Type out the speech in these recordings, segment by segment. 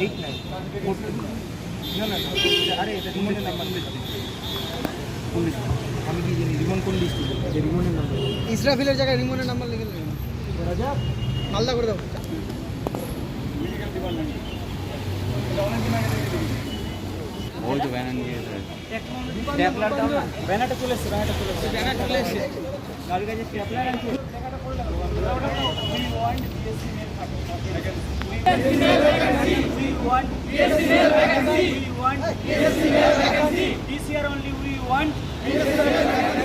Eight nine four two না না না, আরে এটা রিমনের নাম্বার কোন district? আমি কি জানি রিমন কোন নাম্বার ইসরাফিলের জায়গায় রিমনের নাম্বার লিখে নেবেন। আলাদা করে দাও। ওই তো ব্যানার নিয়ে এসে স্ট্যাপলার দাও না ব্যানারটা চলে এসছে ব্যানারটা চলে এসছে ব্যানার চলে এসছে কার কাছে স্ট্যাপলার আছে This year only we want.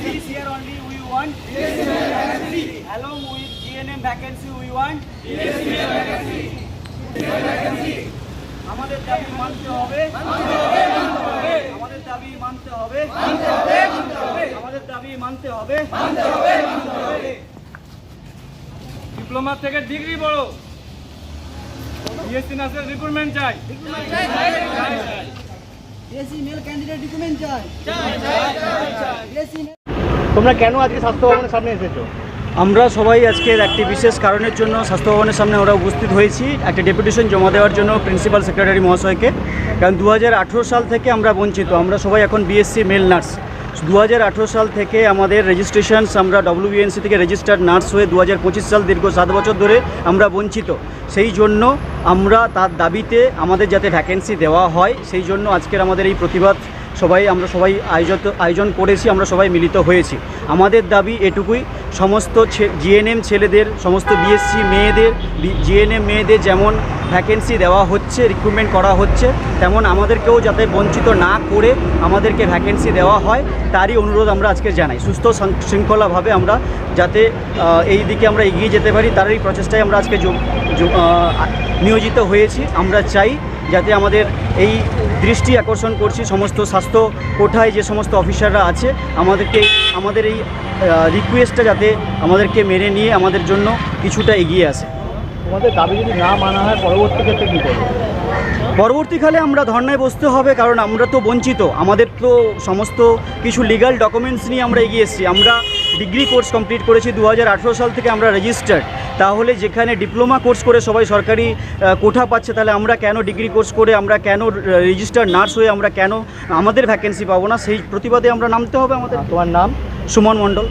This year only we want. Along with GNM vacancy we want. BSc vacancy. vacancy. আমাদের দাবি মানতে হবে আমাদের দাবি মানতে হবে আমাদের দাবি মানতে হবে ডিপ্লোমা থেকে ডিগ্রি বড় বিএসসি নার্সের রিক্রুটমেন্ট চাই। এসি মেল ক্যান্ডিডেট ডকুমেন্ট চাই। তোমরা কেন আজকে স্বাস্থ্য ভবনের সামনে এসেছ? আমরা সবাই আজকের একটি বিশেষ কারণের জন্য স্বাস্থ্য ভবনের সামনে আমরা উপস্থিত হয়েছি। একটা ডেপুটেশন জমা দেওয়ার জন্য প্রিন্সিপাল সেক্রেটারি মহাশয়কে। কারণ দু হাজার আঠারো সাল থেকে আমরা বঞ্চিত। আমরা সবাই এখন বিএসসি মেল নার্স দু হাজার আঠেরো সাল থেকে আমাদের রেজিস্ট্রেশনস আমরা ডব্লিউবিএনসি থেকে রেজিস্টার্ড নার্স হয়ে দু হাজার পঁচিশ সাল দীর্ঘ সাত বছর ধরে আমরা বঞ্চিত। সেই জন্য আমরা তার দাবিতে আমাদের যাতে ভ্যাকেন্সি দেওয়া হয়, সেই জন্য আজকের আমাদের এই প্রতিবাদ সবাই, আমরা সবাই আয়োজিত, আয়োজন করেছি, আমরা সবাই মিলিত হয়েছি। আমাদের দাবি এটুকুই, সমস্ত জিএনএম ছেলেদের, সমস্ত বিএসসি মেয়েদের জিএনএম মেয়েদের যেমন ভ্যাকেন্সি দেওয়া হচ্ছে রিক্রুটমেন্ট করা হচ্ছে, তেমন আমাদেরকেও যাতে বঞ্চিত না করে আমাদেরকে ভ্যাকেন্সি দেওয়া হয়, তারই অনুরোধ আমরা আজকে জানাই। সুস্থ শৃঙ্খলাভাবে আমরা যাতে এই দিকে আমরা এগিয়ে যেতে পারি, তারই প্রচেষ্টায় আমরা আজকে নিয়োজিত হয়েছি। আমরা চাই যাতে আমাদের এই দৃষ্টি আকর্ষণ করছি সমস্ত স্বাস্থ্য কোঠায় যে সমস্ত অফিসাররা আছে আমাদেরকে আমাদের এই রিকোয়েস্টটা যাতে আমাদেরকে মেনে নিয়ে আমাদের জন্য কিছুটা এগিয়ে আসে। তোমাদের দাবি যদি না মানা হয় পরবর্তী ক্ষেত্রে কী করবে? পরবর্তীকালে আমরা ধর্নায় বসতে হবে কারণ আমরা তো বঞ্চিত। আমাদের তো সমস্ত কিছু লিগ্যাল ডকুমেন্টস নিয়ে আমরা এগিয়ে এসেছি। আমরা ডিগ্রি কোর্স কমপ্লিট করেছি দু হাজার আঠেরো সাল থেকে আমরা রেজিস্টার্ড তাহলে যেখানে ডিপ্লোমা কোর্স করে সবাই সরকারি কোঠা পাচ্ছে তাহলে আমরা কেন ডিগ্রি কোর্স করে আমরা কেন রেজিস্টার্ড নার্স হয়ে আমরা কেন আমাদের ভ্যাকেন্সি পাবো না? সেই প্রতিবাদে আমরা নামতে হবে আমাদের। তোমার নাম? সুমন মণ্ডল।